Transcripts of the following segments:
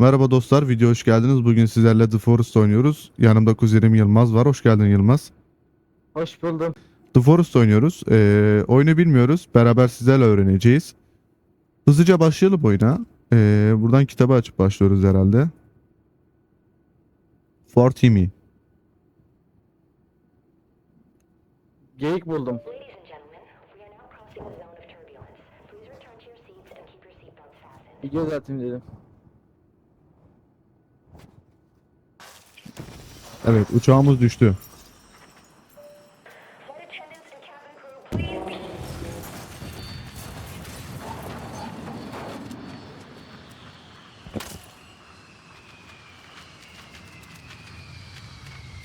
Merhaba dostlar, video hoş geldiniz. Bugün sizlerle The Forest oynuyoruz. Yanımda kuzenim Yılmaz var. Hoş geldin Yılmaz. Hoş buldum. The Forest oynuyoruz. Ee, oyunu bilmiyoruz. Beraber sizlerle öğreneceğiz. Hızlıca başlayalım oyuna. Ee, buradan kitabı açıp başlıyoruz herhalde. For Timmy. Geyik buldum. Ladies and gentlemen, Evet, uçağımız düştü.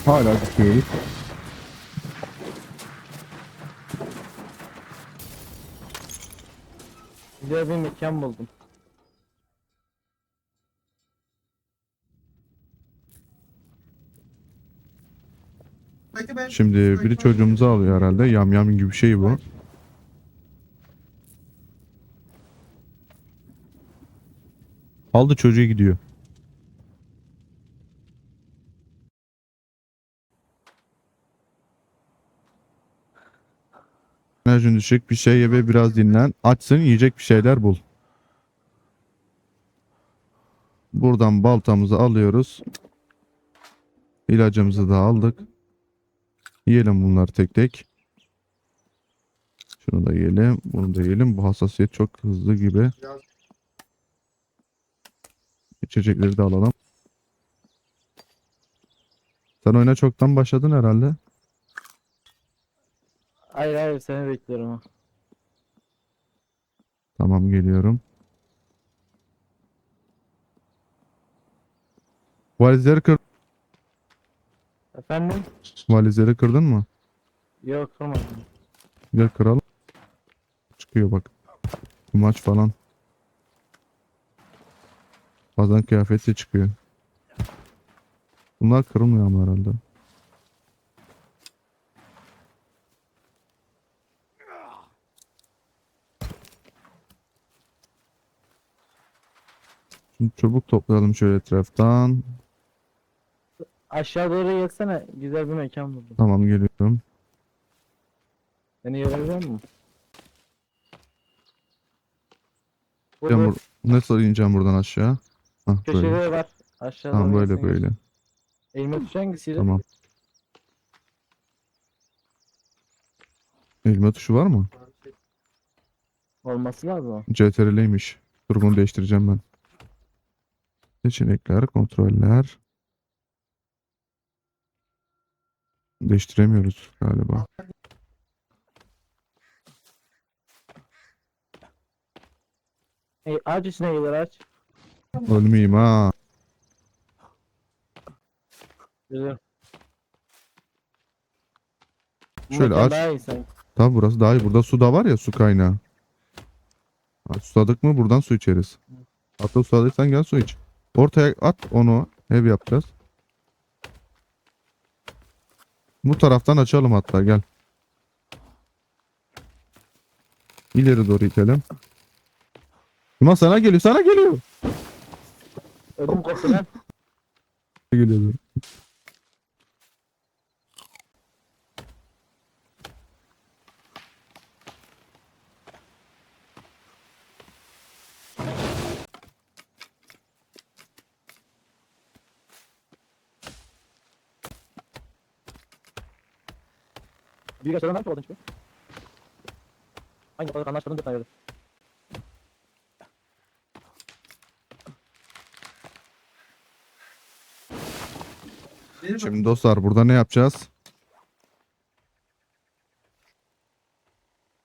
Hala düşüyoruz. Güzel bir mekan buldum. Şimdi biri çocuğumuzu alıyor herhalde. Yam yam gibi bir şey bu. Aldı çocuğu gidiyor. Enerjin düşük bir şey ye ve biraz dinlen. Açsın yiyecek bir şeyler bul. Buradan baltamızı alıyoruz. İlacımızı da aldık. Yiyelim bunları tek tek. Şunu da yiyelim. Bunu da yiyelim. Bu hassasiyet çok hızlı gibi. İçecekleri de alalım. Sen oyuna çoktan başladın herhalde. Hayır hayır seni bekliyorum. Tamam geliyorum. Valizleri kır Efendim? valizleri kırdın mı? Yok kırmadım. Gel kıralım. Çıkıyor bak. Kumaş falan. Bazen kıyafet de çıkıyor. Bunlar kırılmıyor ama herhalde. Şimdi çubuk toplayalım şöyle etraftan. Aşağı doğru gelsene. Güzel bir mekan buldum. Tamam geliyorum. Beni görebiliyor musun? Ben Burada bur- Nasıl ineceğim buradan aşağı? Hah böyle. köşede var. Aşağı Tamam doğru böyle gelsene. böyle. Elime tuş hangisiydi? Tamam. Elma tuşu var mı? Olması lazım. CTRL'ymiş. Dur bunu değiştireceğim ben. Seçenekler, kontroller. Değiştiremiyoruz galiba. Hey, aç içine gelir aç. Ölmeyeyim ha. Güzel. Şöyle aç. İyi sanki. Tabi burası daha iyi. Burada su da var ya su kaynağı. Ha, susadık mı buradan su içeriz. Hatta susadıysan gel su iç. Ortaya at onu. Ev yapacağız. Bu taraftan açalım hatta gel. İleri doğru itelim. Ama sana geliyor sana geliyor. Ödüm koptu lan. Geliyor. Büyük aşağıdan nerede oldun çünkü? Hangi kadar anlaşmadın da kayırdı. Şimdi dostlar burada ne yapacağız?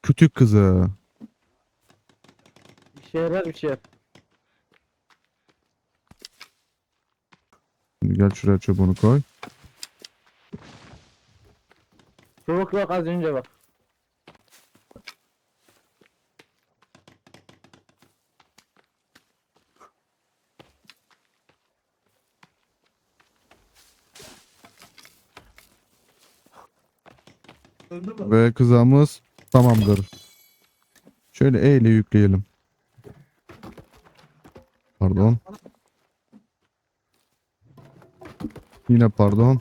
Kütük kızı. Bir şey yarar bir şey. Şimdi gel şuraya çubuğunu koy. Çubuk yok az önce bak. Ve kızağımız tamamdır. Şöyle E ile yükleyelim. Pardon. Yine pardon.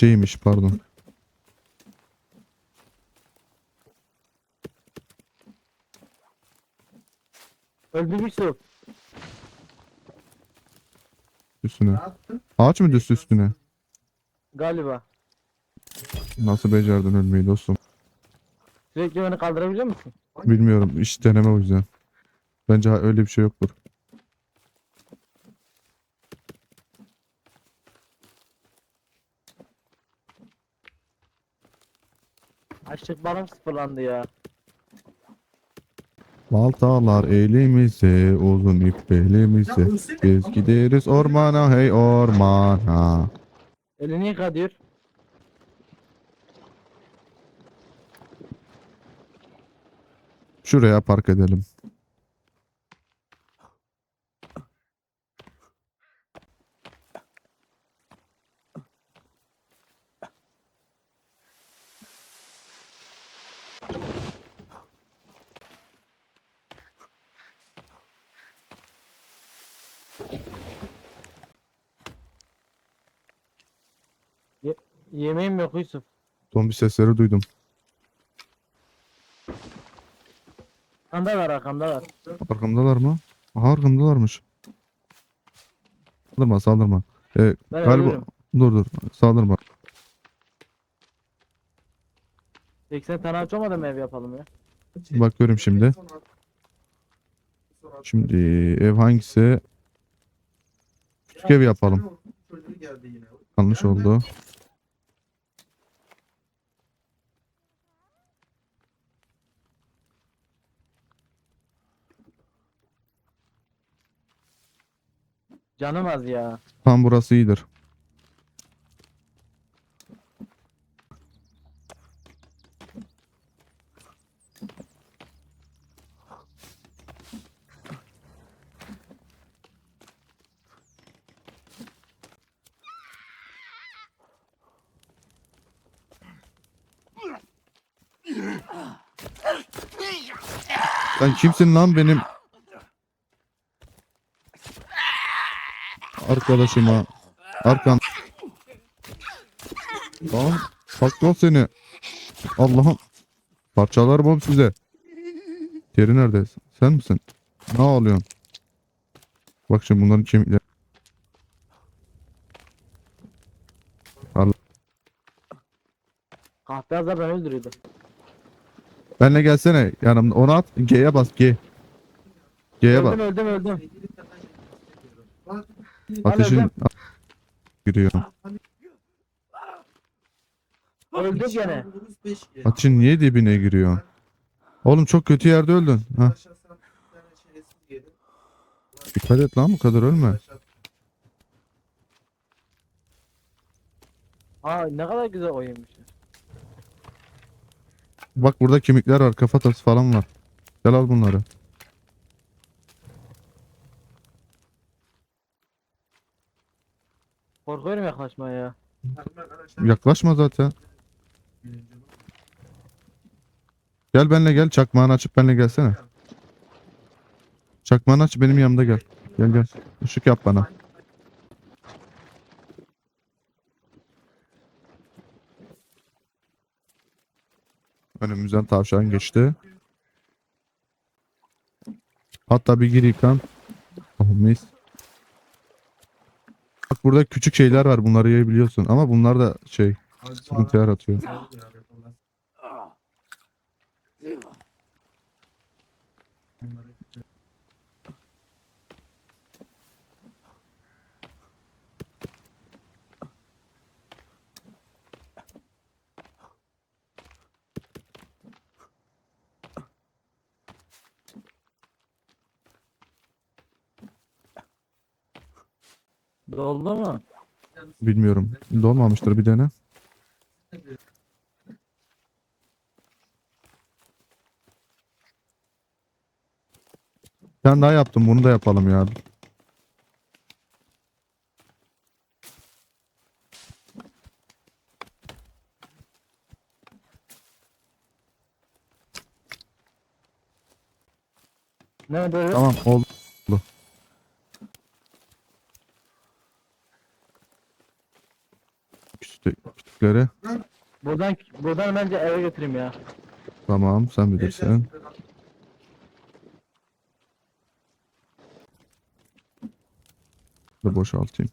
C'ymiş pardon. Öldü Yusuf. Üstüne. Ağaç mı düştü üstüne? Galiba. Nasıl becerdin ölmeyi dostum? Sürekli beni kaldırabiliyor musun? Bilmiyorum. Hiç deneme o yüzden. Bence öyle bir şey yoktur. Açlık balım sıfırlandı ya. Baltalar elimize, uzun ip belimize. Biz gideriz ormana hey ormana. Elini yıka diyor. Şuraya park edelim. Yemeğim yok Yusuf. Zombi sesleri duydum. Arkamda var arkamda var. Arkamdalar mı? Aha arkamdalarmış. Saldırma saldırma. Ee, Ben galiba ölürüm. dur dur saldırma. 80 tane aç olmadı mı ev yapalım ya? Bakıyorum şimdi. Şimdi ev hangisi? Küçük ev yapalım. Yanlış oldu. Canım az ya. Tam burası iyidir. Sen kimsin lan benim arkadaşıma. Arkan. Lan saklan seni. Allah'ım. Parçalar bom size. Teri nerede sen misin? Ne ağlıyorsun? Bak şimdi bunların kemikleri. Kahpe azar beni öldürüyordu. Benle gelsene. Yanımda onu at. G'ye bas G. G'ye bas. Öldüm öldüm öldüm. Ateşin giriyor. Öldü gene. Ateşin niye dibine giriyor? Oğlum çok kötü yerde öldün. Ha. Dikkat et lan bu kadar ölme. Aa ne kadar güzel oyunmuş. Bak burada kemikler var kafatası falan var. Gel al bunları Korkuyorum yaklaşmaya ya. Yaklaşma zaten. Gel benle gel. Çakmağını açıp benle gelsene. Çakmağını aç benim yanımda gel. Gel gel. Işık yap bana. Önümüzden tavşan geçti. Hatta bir gir yıkan. Oh mis. Burada küçük şeyler var. Bunları yiyebiliyorsun. Ama bunlar da şey sıkıntı yaratıyor. Doldu mu? Bilmiyorum. Dolmamıştır bir dene. Ben daha yaptım. Bunu da yapalım ya. Ne böyle? Tamam oldu. Kütük, kütükleri. Buradan buradan bence eve götüreyim ya. Tamam sen bilirsin. Da boşaltayım.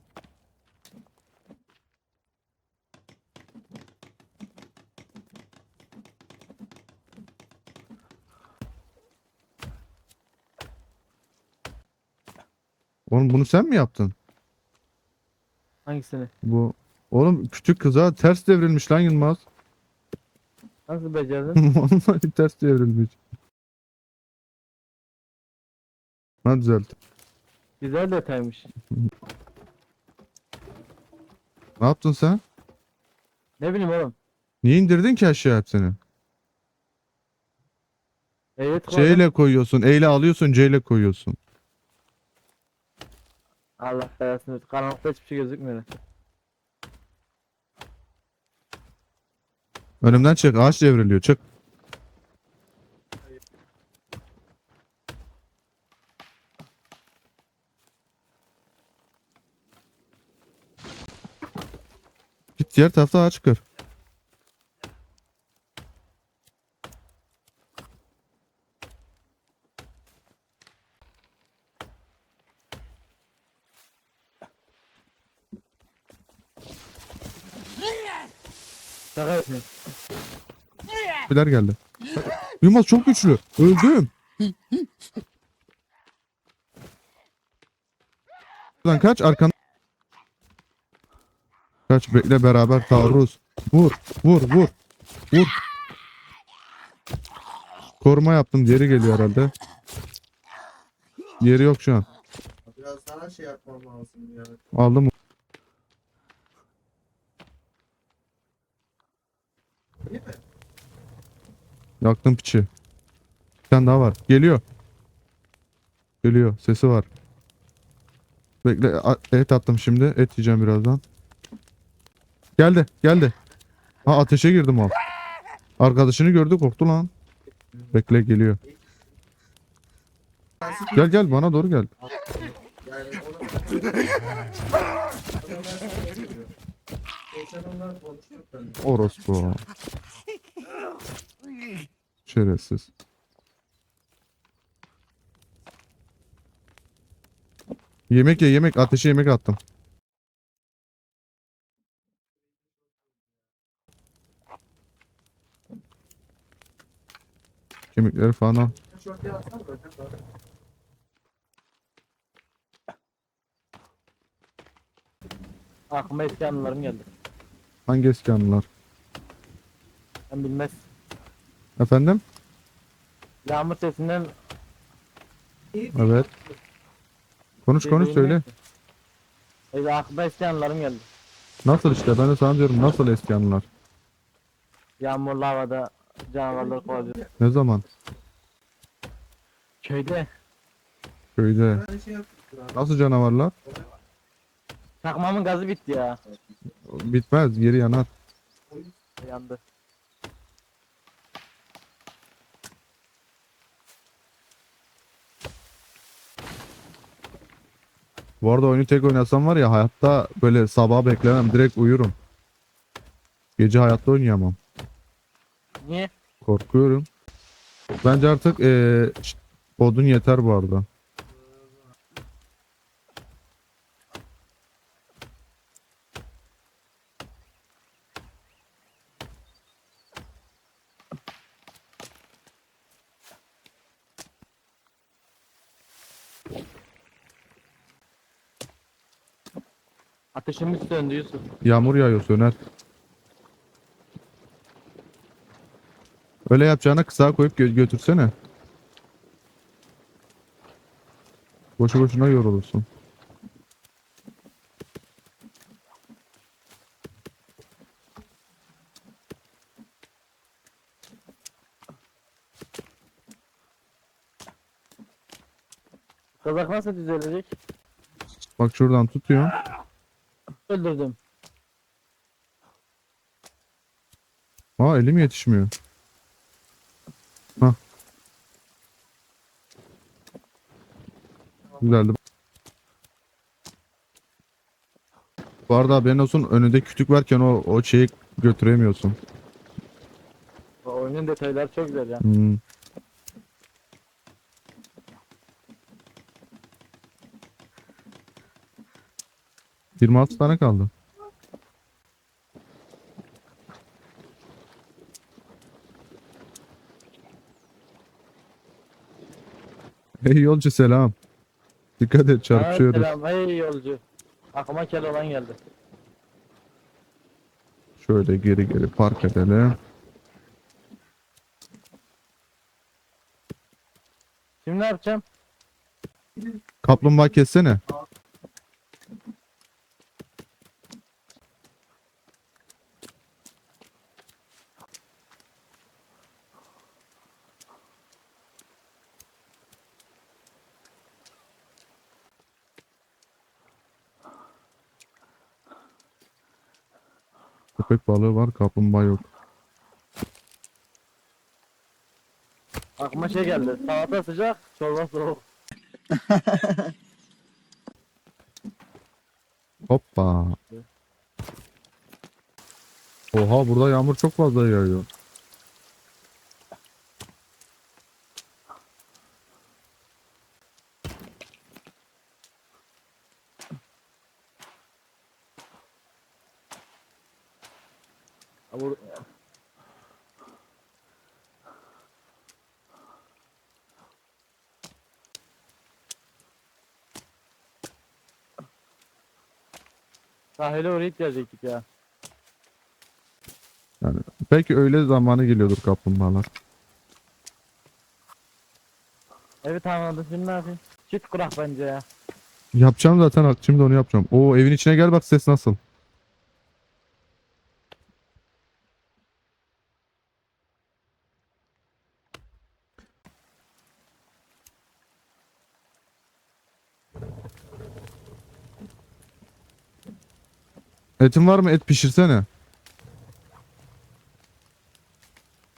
Oğlum bunu sen mi yaptın? Hangisini? Bu Oğlum küçük kıza ters devrilmiş lan Yılmaz. Nasıl becerdin? Vallahi ters devrilmiş. Ha düzelt. Güzel detaymış. Ne yaptın sen? Ne bileyim oğlum. Niye indirdin ki aşağı hepsini? Evet C ile koyuyorsun, E ile alıyorsun, C ile koyuyorsun. Allah belasını. Karanlıkta hiçbir şey gözükmüyor. Önümden çık, ağaç devriliyor, çık. Git diğer tarafta ağaç kır. Yapıyorum. Biler geldi. Yılmaz çok güçlü. Öldüm. Lan kaç arkan. Kaç bekle beraber taarruz. Vur vur vur. Vur. Koruma yaptım geri geliyor herhalde. Yeri yok şu an. Biraz daha şey yapmam lazım ya. Aldım. Yaktım piçi. Bir tane daha var. Geliyor. Geliyor. Sesi var. Bekle. Et attım şimdi. Et yiyeceğim birazdan. Geldi. Geldi. Ha ateşe girdim o. Arkadaşını gördü korktu lan. Bekle geliyor. Gel gel bana doğru gel. Yani onu... Adamlar şey yapıyor. Geçen onlar konuştuk ben. Orospu. Şerefsiz. Yemek ye yemek. Ateşe yemek attım. Kemikleri falan al. Aklıma eski anılarım geldi. Hangi eski anılar? Ben bilmez. Efendim? Yağmur sesinden Evet. Konuş konuş söyle. Öyle aklıma eski anılarım geldi. Nasıl işte ben de sana diyorum nasıl eski anılar? Yağmurlu havada canavarlar kovalıyor. Ne zaman? Köyde Köyde. Şey. Nasıl canavarlar? çakmamın gazı bitti ya. Bitmez geri yanar. Yandı. Bu arada oyunu tek oynasam var ya hayatta böyle sabah beklemem direkt uyurum. Gece hayatta oynayamam. Niye? Korkuyorum. Bence artık şşt, odun yeter bu arada. Ateşimiz söndü Yusuf. Yağmur yağıyor söner. Öyle yapacağına kısağa koyup gö- götürsene. Boşu boşuna yorulursun. Kazak nasıl düzelecek? Bak şuradan tutuyor. Öldürdüm. Aa elim yetişmiyor. Hah. Güzeldi. Bu arada haberin olsun önünde kütük varken o, o şeyi götüremiyorsun. Oyunun detayları çok güzel ya. Hmm. Yirmi altı tane kaldı. Hey yolcu selam. Dikkat et çarpışıyoruz. Selam hey yolcu. Aklıma Keloğlan geldi. Şöyle geri geri park edelim. Şimdi ne yapacağım? Kaplumbağa kessene. Köpek balığı var, kaplumbağa yok. Aklıma şey geldi. Salata sıcak, çorba soğuk. Hoppa. Oha burada yağmur çok fazla yağıyor. Ha, bu- Sahile uğrayıp gelecektik ya. Belki öğle zamanı geliyordur kaplumbağalar. Evet anladım şimdi ne yapayım? Çift kurak bence ya. Yapacağım zaten şimdi onu yapacağım. O evin içine gel bak ses nasıl. Etin var mı? Et pişirsene.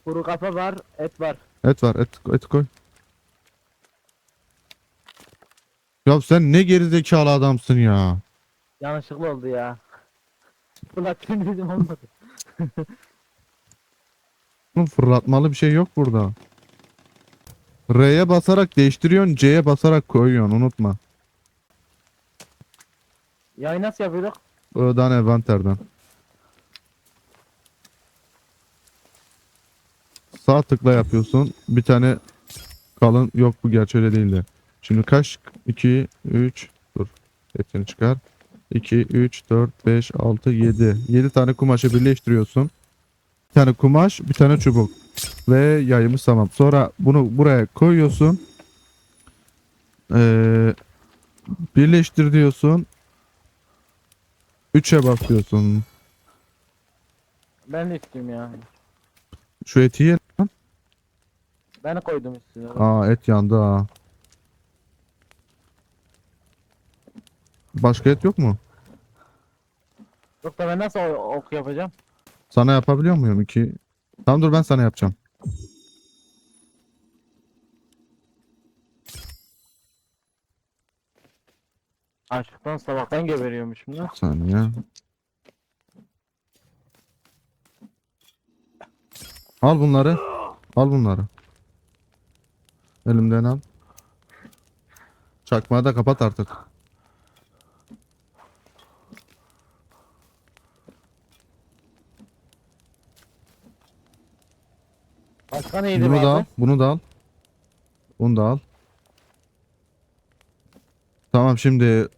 Kuru kafa var, et var. Et var. Et, et koy. Ya sen ne gerizekalı adamsın ya. Yanlışlıkla oldu ya. Fırlattığım bizim olmadı. Oğlum fırlatmalı bir şey yok burada. R'ye basarak değiştiriyorsun, C'ye basarak koyuyorsun unutma. Yayı nasıl yapıyorduk? Öden envanterden. Sağ tıkla yapıyorsun. Bir tane kalın yok bu gerçi öyle değildi. Şimdi kaç? 2 3 dur. Hepsini çıkar. 2 3 4 5 6 7. 7 tane kumaşı birleştiriyorsun. Bir tane kumaş, bir tane çubuk ve yayımız tamam. Sonra bunu buraya koyuyorsun. Ee, birleştir diyorsun. 3'e basıyorsun. Ben de istiyorum ya. Şu eti ye. lan. Ben koydum üstüne. Aa et yandı ha. Başka et yok mu? Yok da ben nasıl ok yapacağım? Sana yapabiliyor muyum? İki. Tamam dur ben sana yapacağım. Açlıktan sabahtan geberiyormuşum ya. Bir saniye. Al bunları. Al bunları. Elimden al. Çakmağı da kapat artık. Başka neydi Bunu da al. Bunu da al. Bunu da al. Tamam şimdi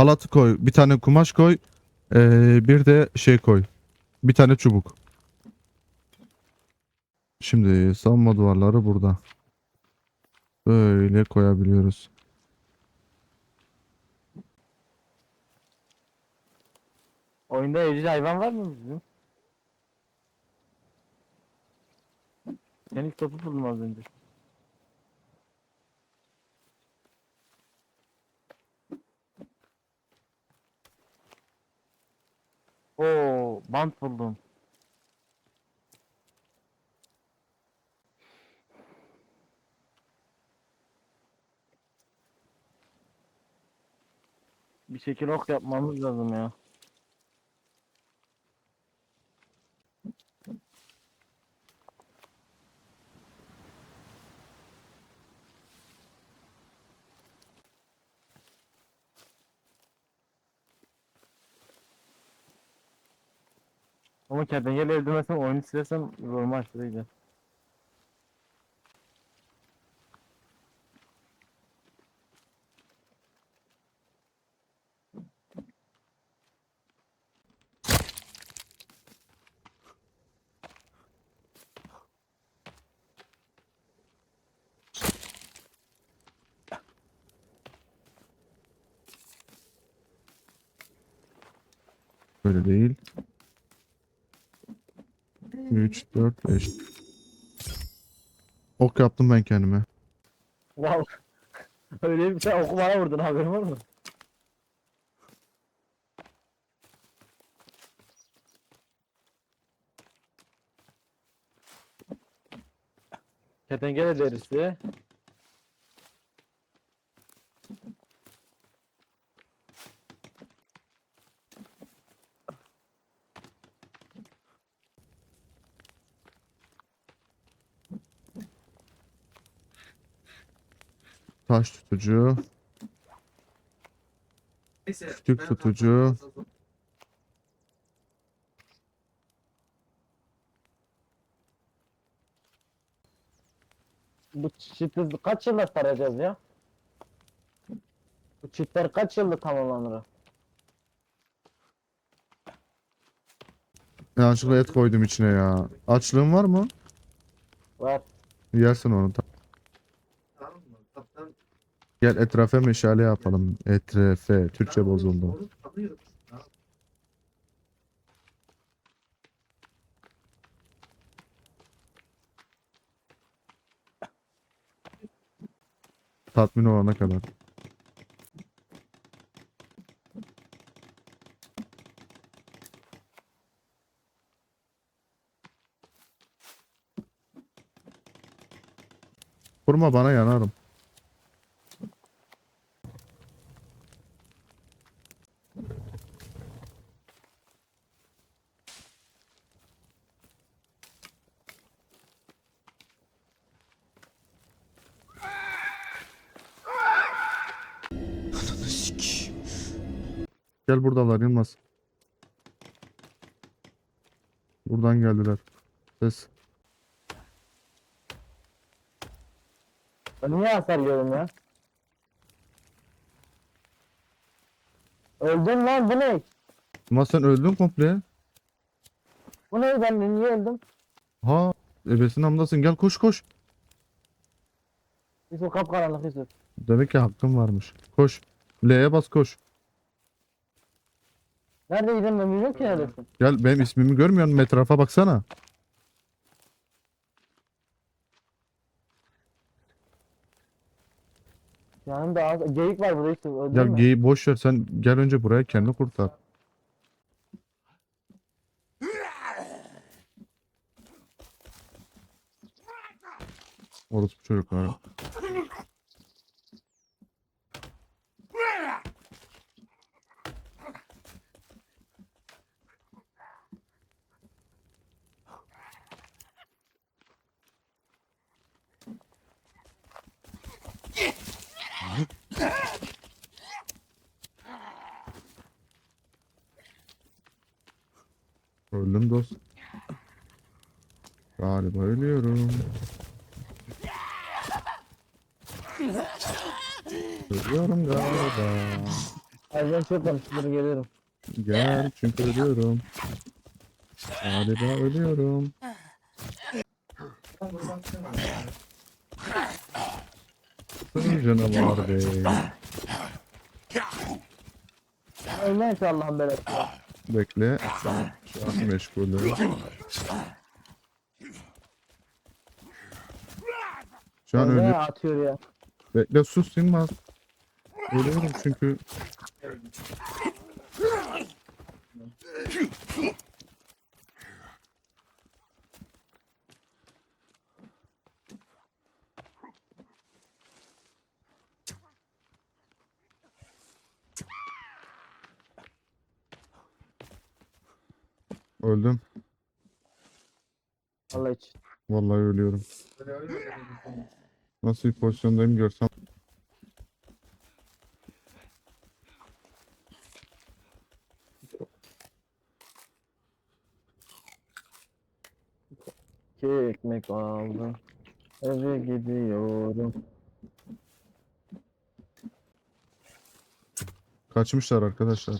halatı koy. Bir tane kumaş koy. Ee, bir de şey koy. Bir tane çubuk. Şimdi savunma duvarları burada. Böyle koyabiliyoruz. Oyunda evcil hayvan var mı bizim? Tenis topu buldum az önce. Oo, bant buldum. Bir şekil ok yapmamız lazım ya. Ama kertenkele öldürmezsem oyunu silersem zoruma aşırı gider. Böyle değil. 3, 4, 5. Ok yaptım ben kendime. Wow. Öyle bir şey oku bana vurdun haberin var mı? Kertenkele derisi. Taş tutucu. Kütük tutucu. Bu çiti kaç yılda saracağız ya? Bu çitler kaç yılda tamamlanır? Yanlışlıkla et koydum içine ya. Açlığın var mı? Var. Yersin onu. Ta- Tamam Gel etrafa meşale yapalım. Etrefe. Türkçe bozuldu. Tatmin olana kadar. Vurma bana yanarım. Gel buradalar Yılmaz. Buradan geldiler. Ses. Ben niye hasar yiyorum ya? Öldüm lan bu ne? Ama sen öldün komple. Bu ne ben niye öldüm? Ha, ebesin amdasın. Gel koş koş. Yusuf kapkaranlık Yusuf. Demek ki hakkın varmış. Koş. L'ye bas koş. Neredeydin ben bilmiyorum ki neredesin. Gel benim ismimi görmüyor musun? Etrafa baksana. Yanımda az geyik var burada Yusuf öldün Ya mü? geyi boş ver sen gel önce buraya kendini kurtar. Orospu çocuklar. Öldüm dost. Galiba ölüyorum. Ölüyorum galiba. Konuştum dur geliyorum. Gel çünkü ölüyorum. Galiba ölüyorum. Ölüm canavar bey. Şu Allah'ın belası. Bekle. Şu an meşgulüm. Şu an ölü. atıyor ya. Bekle sus Yılmaz. Ölüyorum çünkü. Öldüm. Allah için. Vallahi ölüyorum. Nasıl bir pozisyondayım görsem. İki ekmek aldım. Eve gidiyorum. Kaçmışlar arkadaşlar.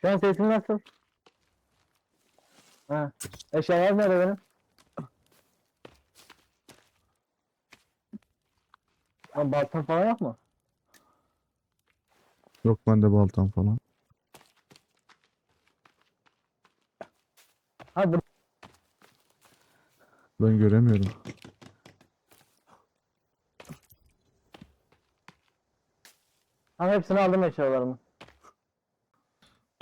Şu an sesim nasıl? Ha. Eşyalar nerede benim? Lan baltam falan yok mu? Yok bende baltam falan. Ha bu Ben göremiyorum. Tamam hepsini aldım eşyalarımı.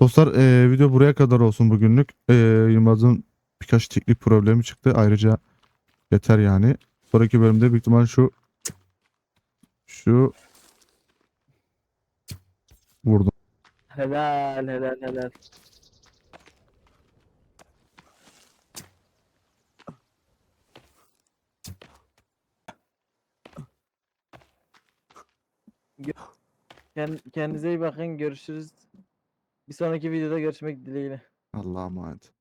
Dostlar eee, video buraya kadar olsun bugünlük. Eee, Yılmaz'ın birkaç teknik problemi çıktı. Ayrıca yeter yani. Sonraki bölümde büyük ihtimal şu şu vurdum. Helal helal helal. Kend- Kendinize iyi bakın. Görüşürüz. Bir sonraki videoda görüşmek dileğiyle. Allah'a emanet.